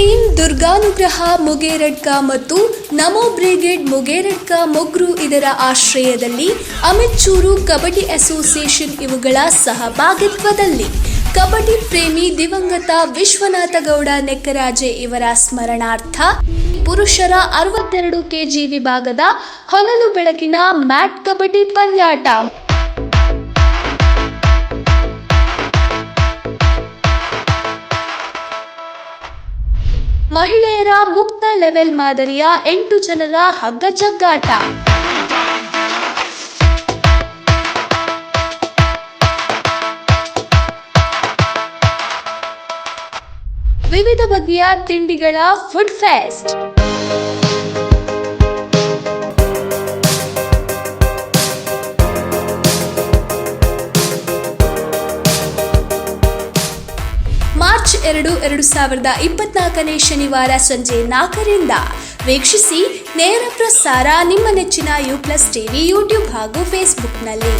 Team ದುರ್ಗಾನುಗ್ರಹ ಮುಗೇರಡ್ಕ ಮತ್ತು ನಮೋ brigade ಮುಗೇರಡ್ಕ Mogru ಇದರ ಆಶ್ರಯದಲ್ಲಿ ಅಮಿಚೂರು ಕಬಡ್ಡಿ ಅಸೋಸಿಯೇಷನ್ ಇವುಗಳ ಸಹಭಾಗಿತ್ವದಲ್ಲಿ ಕಬಡ್ಡಿ ಪ್ರೇಮಿ ದಿವಂಗತ ವಿಶ್ವನಾಥ ಗೌಡ ನೆಕ್ಕರಾಜೆ ಇವರ ಸ್ಮರಣಾರ್ಥ ಪುರುಷರ ಅರವತ್ತೆರಡು ಕೆಜಿ ವಿಭಾಗದ ಹೊನಲು ಬೆಳಕಿನ ಮ್ಯಾಟ್ ಕಬಡ್ಡಿ ಪಂದ್ಯಾಟ. ಮಹಿಳೆಯರ ಮುಕ್ತ ಲೆವೆಲ್ ಮಾದರಿಯ ಎಂಟು ಜನರ ಹಗ್ಗ ಜಗ್ಗಾಟ. ವಿವಿಧ ಬಗೆಯ ತಿಂಡಿಗಳ ಫುಡ್ ಫೆಸ್ಟ್ ಎರಡು ಎರಡು ಸಾವಿರದ ಇಪ್ಪತ್ನಾಲ್ಕನೇ ಶನಿವಾರ ಸಂಜೆ ನಾಲ್ಕರಿಂದ. ವೀಕ್ಷಿಸಿ ನೇರ ಪ್ರಸಾರ ನಿಮ್ಮ ನೆಚ್ಚಿನ ಯು ಪ್ಲಸ್ ಟಿವಿ, ಯೂಟ್ಯೂಬ್ ಹಾಗೂ ಫೇಸ್ಬುಕ್ನಲ್ಲಿ.